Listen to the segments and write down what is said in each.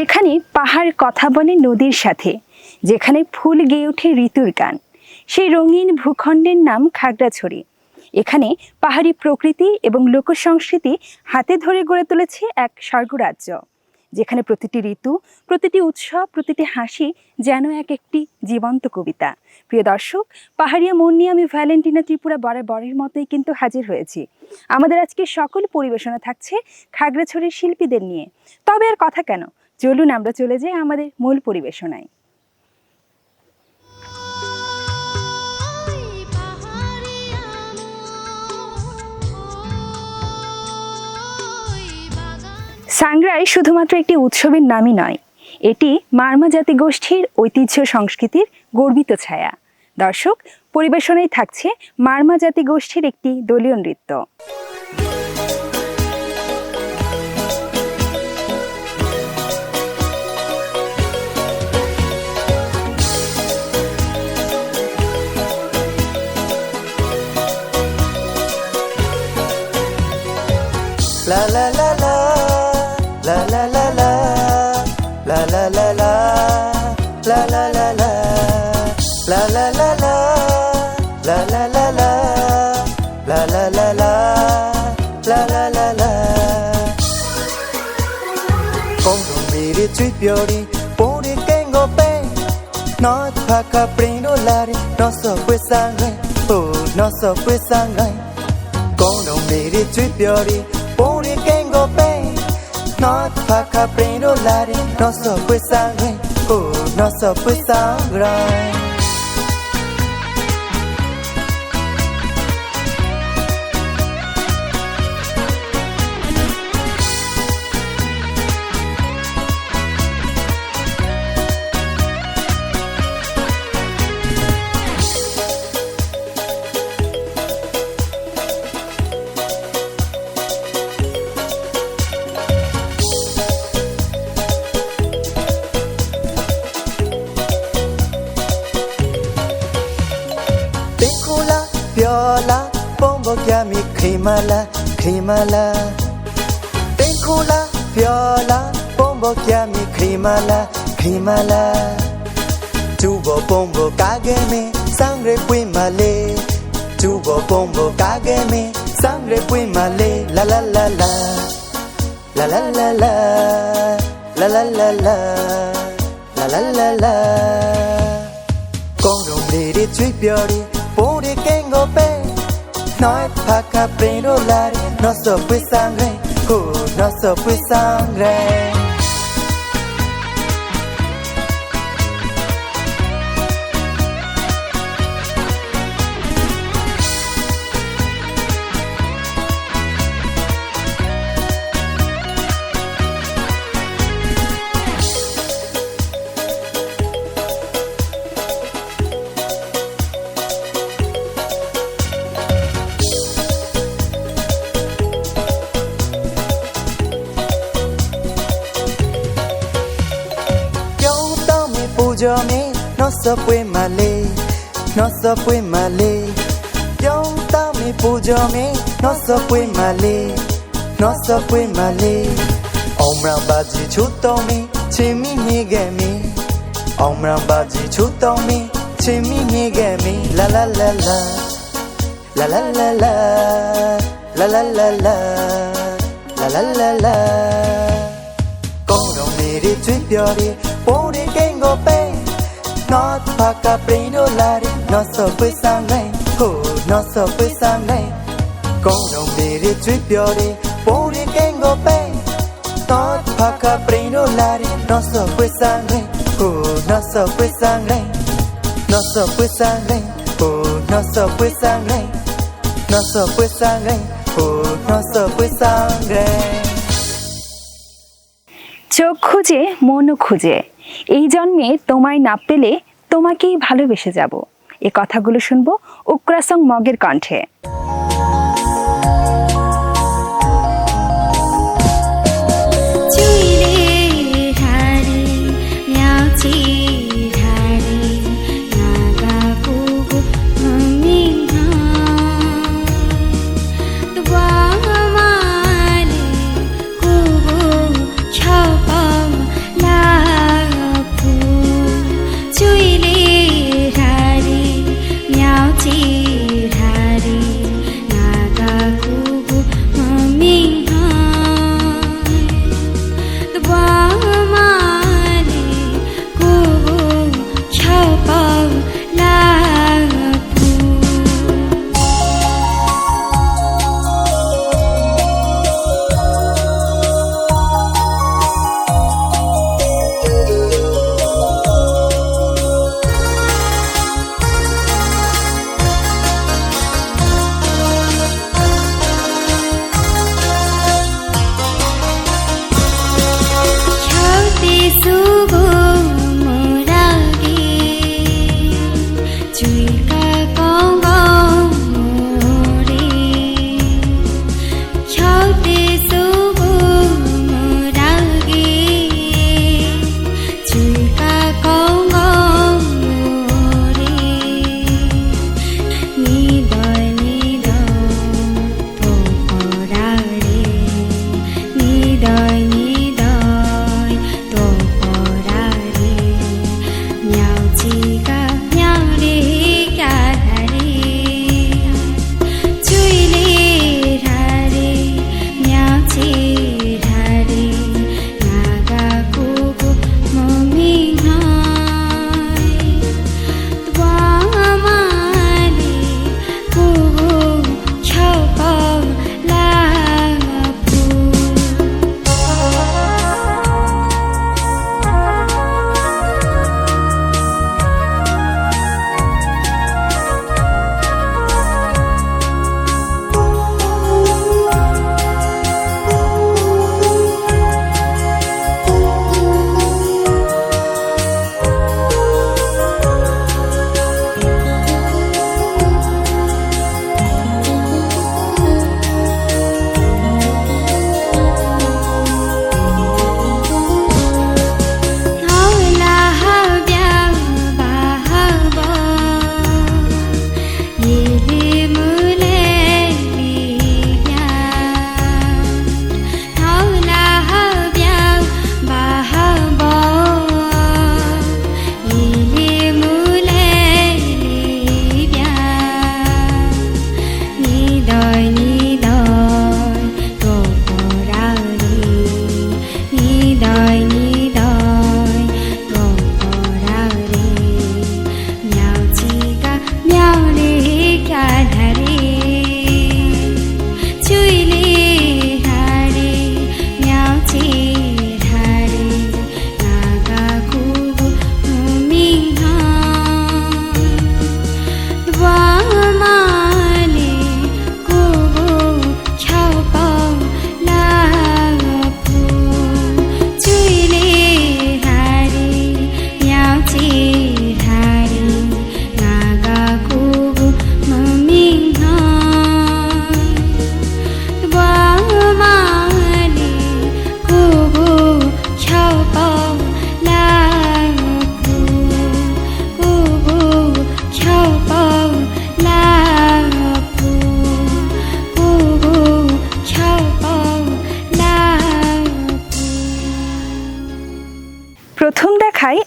যেখানে পাহাড় কথা বলে নদীর সাথে, যেখানে ফুল গেয়ে ওঠে ঋতুর গান। সেই রঙিন ভূখণ্ডের নাম খাগড়াছড়ি। এখানে পাহাড়ি প্রকৃতি এবং লোকসংস্কৃতি হাতে ধরে গড়ে তুলেছে এক স্বর্গরাজ্য, যেখানে প্রতিটি ঋতু, প্রতিটি উৎসব, প্রতিটি হাসি যেন এক একটি জীবন্ত কবিতা। প্রিয় দর্শক, পাহাড়িয়া মন নিয়ে আমি ভ্যালেন্টিনা ত্রিপুরা বরাবরের মতোই কিন্তু হাজির হয়েছি। আমাদের আজকে সকল পরিবেশনা থাকছে খাগড়াছড়ির শিল্পীদের নিয়ে। তবে আর কথা কেন? চলুন আমরা চলে যাই আমাদের মূল পরিবেশনায়। সাংগ্রাই শুধুমাত্র একটি উৎসবের নামই নয়, এটি মার্মা জাতি গোষ্ঠীর ঐতিহ্য সংস্কৃতির গর্বিত ছায়া। দর্শক, পরিবেশনায় থাকছে মার্মা জাতি গোষ্ঠীর একটি দলীয় নৃত্য। fiori pure tengo pe no pa caprino lare no so pues sangue oh no so pues sangue con un mere tu fiori pure tengo pe no pa caprino lare no so pues sangue oh no so pues sangue ရပွင့်မလေးကျူဘောပုံပေါ်ကားကဲမင်းစံရပွင့်မလေးလာလာလာလာ La la la la la la la la la la la la ကောင်းတော်လေးတွေကျွေးပြော်ရီပိုးတွေကင်း non so più sangue, oh, non so più sangue. yo me no se fue malé no se fue malé yo ta me puyo me no se fue malé no se fue malé omra baji chuto me chimi nige me omra baji chuto me chimi nige me la la la la la la la la la la la la la la la la ကောင်းတော်နေတွေကျွေးပြော်တွေပုံတွေကိန်းကိုပဲ no paka prino lari no so pui sang ngai ho no so pui sang ngai kong dong de ri chui pyo ri po ri keng go pe no paka prino lari no so pui sang ngai ho no so pui sang ngai no so pui sang ngai ho no so pui sang ngai no so pui sang ngai ho no so pui sang ngai চোখ খুঁজে মনও খুঁজে এই জন্মে তোমায় না পেলে তোমাকেই ভালোবেসে যাব। এ কথাগুলো শুনব উক্রাসং মগের কণ্ঠে।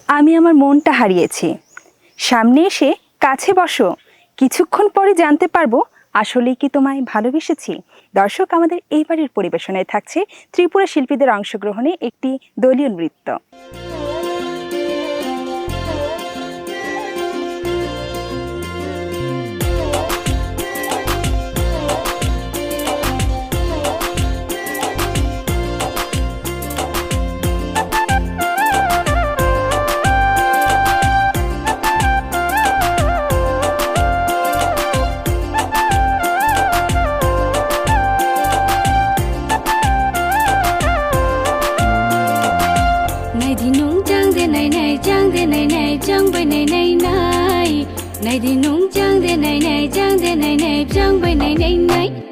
আমি আমার মনটা হারিয়েছি। সামনে এসে কাছে বসো। কিছুক্ষণ পরে জানতে পারব আসলেই কি তোমায় ভালোবেসেছি। দর্শক, আমাদের এইবারের পরিবেশনায় থাকছে ত্রিপুরা শিল্পীদের অংশগ্রহণে একটি দলীয় নৃত্য। thương với này nay nay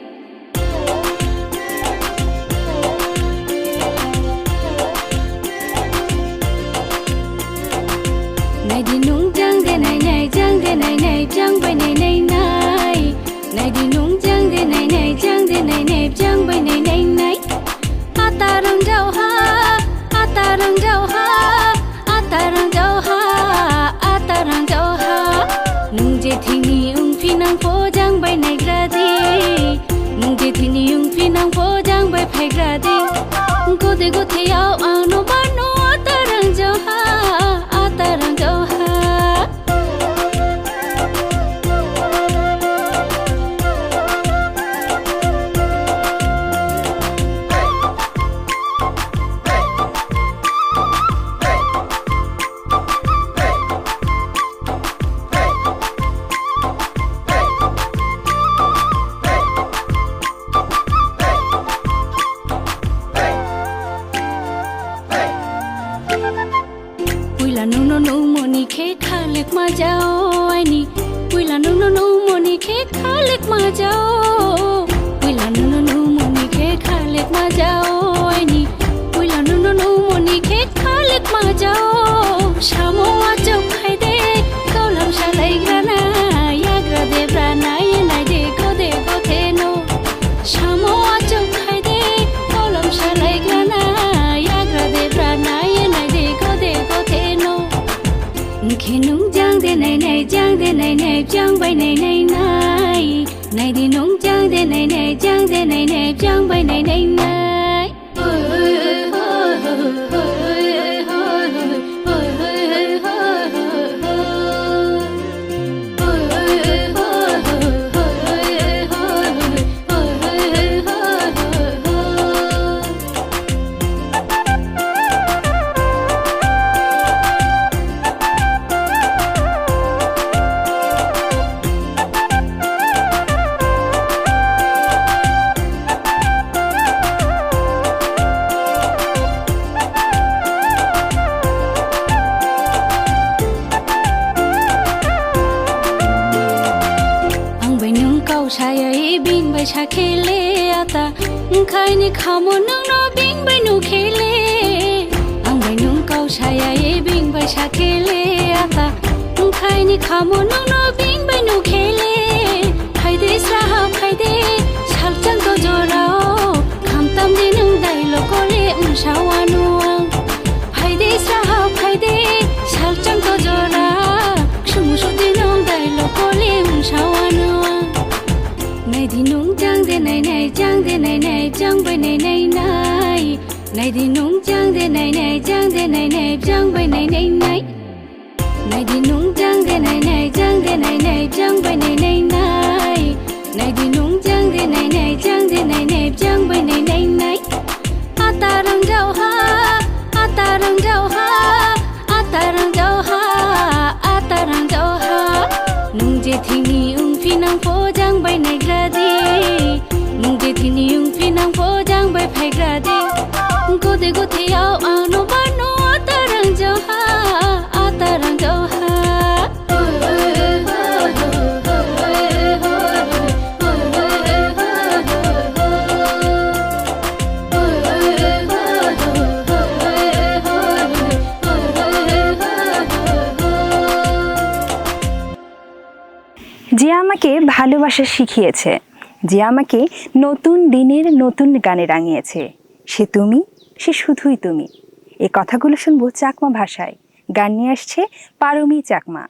don't ngày thì núng trăng thế này này trăng thế này này trăng bay này này này. Này thì núng trăng thế này này trăng thế này này trăng bay này này này. Này thì núng trăng thế này này trăng thế này này trăng bay này này này. À ta răng rau ha à ta răng rau ha à ta răng rau ha à ta răng rau ha. Nung je thi ni ung phi nang pho trăng bay này ra đi nung je thi ni ung phi nang pho trăng bay phải ra đi যে আমাকে ভালোবাসা শিখিয়েছে যে আমাকে নতুন দিনের নতুন গানে রাঙিয়েছে সে তুমি? সে শুধুই তুমি। এই কথাগুলো শুনব চাকমা ভাষায়। গান নিয়ে আসছে পারমি চাকমা।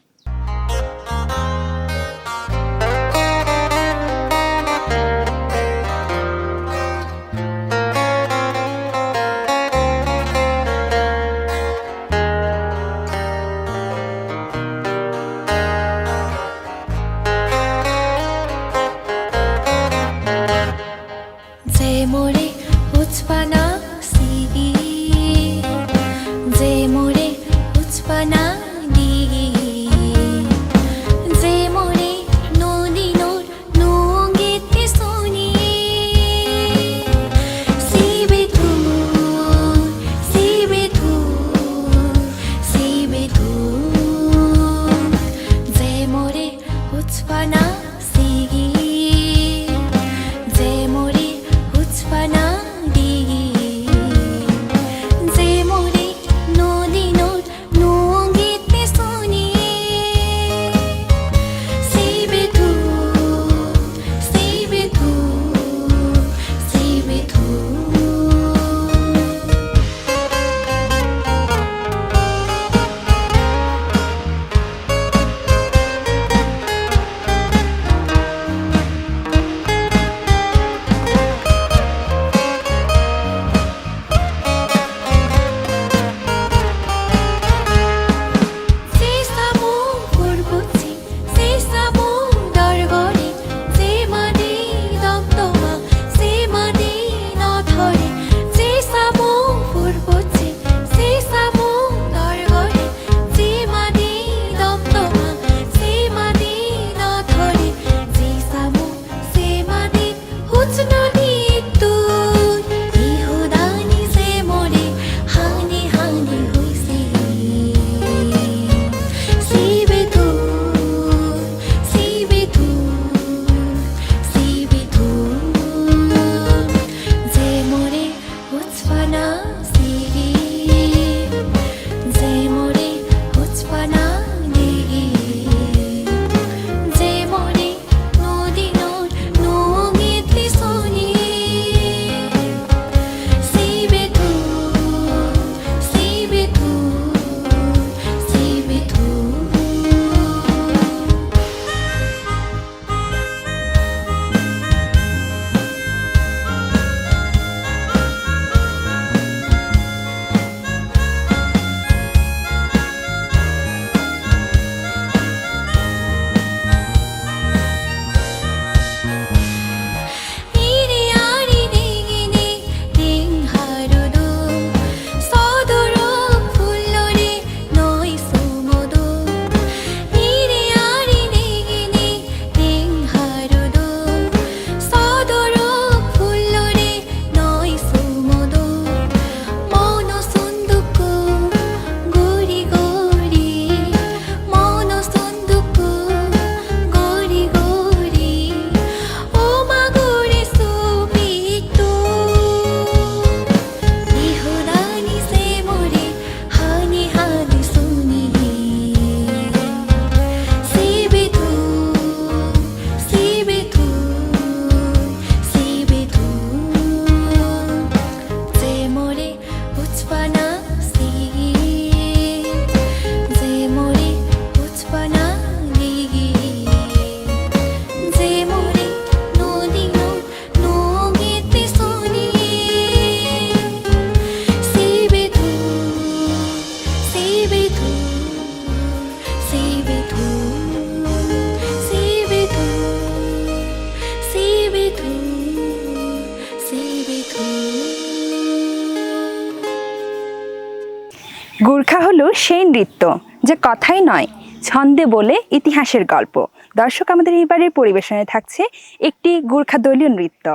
সেই নৃত্য যে কথাই নয়, ছন্দে বলে ইতিহাসের গল্প। দর্শক, আমাদের এইবারের পরিবেশনে থাকছে একটি গোর্খা দলীয় নৃত্য।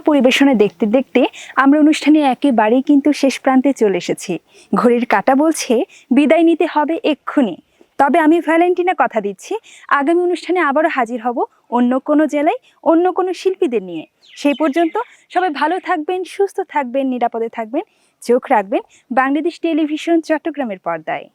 পরিবেশনা দেখতে দেখতে আমরা অনুষ্ঠানে একেবারেই কিন্তু শেষ প্রান্তে চলে এসেছি। ঘড়ির কাটা বলছে, বিদায় নিতে হবে এক্ষুনি। তবে আমি ভ্যালেন্টিনা কথা দিচ্ছি, আগামী অনুষ্ঠানে আবারও হাজির হব অন্য কোনো জেলায়, অন্য কোনো শিল্পীদের নিয়ে। সেই পর্যন্ত সবাই ভালো থাকবেন, সুস্থ থাকবেন, নিরাপদে থাকবেন, চোখ রাখবেন বাংলাদেশ টেলিভিশন চট্টগ্রামের পর্দায়।